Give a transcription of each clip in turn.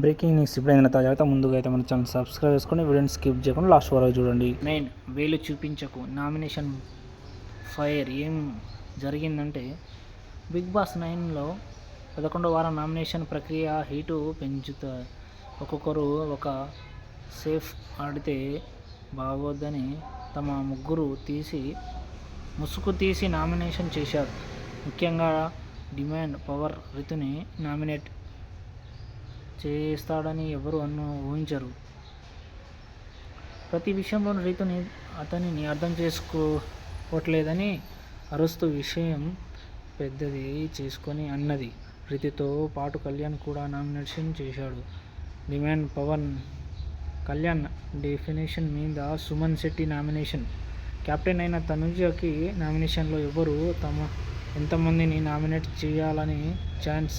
Breaking news ఇప్పుడైనా తాజాగా ముందుగా అయితే మన ఛానల్ సబ్స్క్రైబ్ చేసుకొని వీడియోని స్కిప్ చేయకుండా లాస్ట్ వరకు చూడండి. నైన్ వేలు చూపించకు. నామినేషన్ ఫైర్ ఏం జరిగిందంటే బిగ్ బాస్ నైన్లో పదకొండో వారం నామినేషన్ ప్రక్రియ హీటు పెంచుతా ఒక్కొక్కరు ఒక సేఫ్ ఆడితే బాగోద్దని తమ ముగ్గురు తీసి ముసుగు తీసి నామినేషన్ చేశారు. ముఖ్యంగా డిమాండ్ పవర్ రితుని నామినేట్ చేస్తాడని ఎవరు అన్ను ఊహించరు. ప్రతి విషయంలో రీతుని అతనిని అర్థం చేసుకోవట్లేదని అరుస్తూ విషయం పెద్దది చేసుకొని అన్నది. రీతితో పాటు కళ్యాణ్ కూడా నామినేషన్ చేశాడు. డిమాండ్ పవన్ కళ్యాణ్ డెఫినేషన్ మీద సుమన్ శెట్టి నామినేషన్. కెప్టెన్ అయిన తనుజకి నామినేషన్లో ఎవరు తమ ఎంతమందిని నామినేట్ చేయాలని ఛాన్స్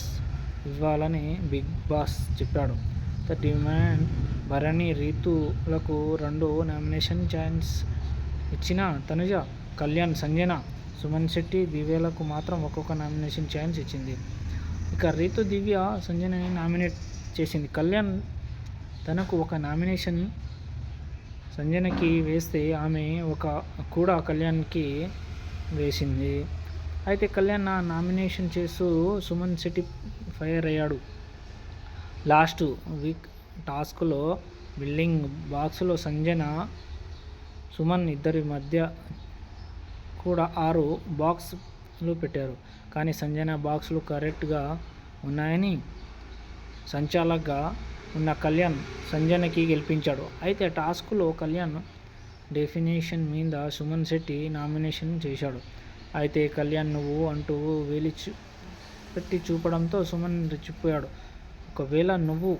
ఇవ్వాలని బిగ్ బాస్ చెప్పాడు. ద డిమాండ్ భరణి రీతులకు రెండు నామినేషన్ ఛాన్స్ ఇచ్చిన తనుజ కళ్యాణ్ సంజన సుమన్ శెట్టి దివ్యలకు మాత్రం ఒక్కొక్క నామినేషన్ ఛాన్స్ ఇచ్చింది. ఇక రీతు దివ్య సంజనని నామినేట్ చేసింది. కళ్యాణ్ తనకు ఒక నామినేషన్ సంజనకి వేస్తే ఆమె ఒక కూడా కళ్యాణ్కి వేసింది. అయితే కళ్యాణ్ నా నామినేషన్ చేస్తూ సుమన్ శెట్టి ఫైర్ అయ్యాడు. లాస్ట్ వీక్ టాస్క్లో బిల్డింగ్ బాక్స్లో సంజన సుమన్ ఇద్దరి మధ్య కూడా ఆరు బాక్స్లు పెట్టారు. కానీ సంజన బాక్సులు కరెక్ట్గా ఉన్నాయని సంచాలకగా ఉన్న కళ్యాణ్ సంజనకి గెలిపించాడు. అయితే టాస్క్లో కళ్యాణ్ డెఫినేషన్ మీద సుమన్ శెట్టి నామినేషన్ చేశాడు. అయితే కళ్యాణ్ నువ్వు అంటూ వేలి చూ పెట్టి చూపడంతో సుమన్ రెచ్చిపోయాడు. ఒకవేళ నువ్వు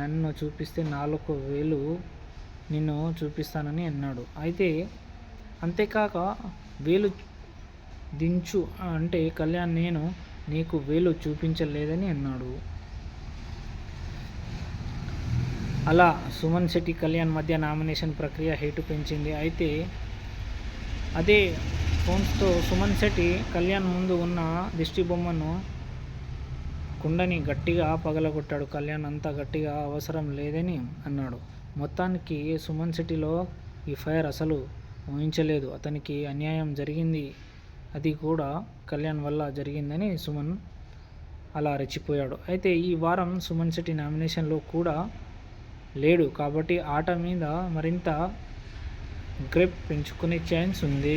నన్ను చూపిస్తే నాలుగు వేలు నిన్ను చూపిస్తానని అన్నాడు. అయితే అంతేకాక వేలు దించు అంటే కళ్యాణ్ నేను నీకు వేలు చూపించలేదని అన్నాడు. అలా సుమన్ శెట్టి కళ్యాణ్ మధ్య నామినేషన్ ప్రక్రియ హేటు పెంచింది. అయితే అదే ఫోన్స్తో సుమన్ శెట్టి కళ్యాణ్ ముందు ఉన్న దిష్టి బొమ్మను కుండని గట్టిగా పగలగొట్టాడు. కళ్యాణ్ అంత గట్టిగా అవసరం లేదని అన్నాడు. మొత్తానికి సుమన్ శెట్టిలో ఈ ఫైర్ అసలు ఊహించలేదు. అతనికి అన్యాయం జరిగింది. అది కూడా కళ్యాణ్ వల్ల జరిగిందని సుమన్ అలా రెచ్చిపోయాడు. అయితే ఈ వారం సుమన్ శెట్టి నామినేషన్లో కూడా లేడు కాబట్టి ఆట మీద మరింత గ్రిప్ పెంచుకునే ఛాన్స్ ఉంది.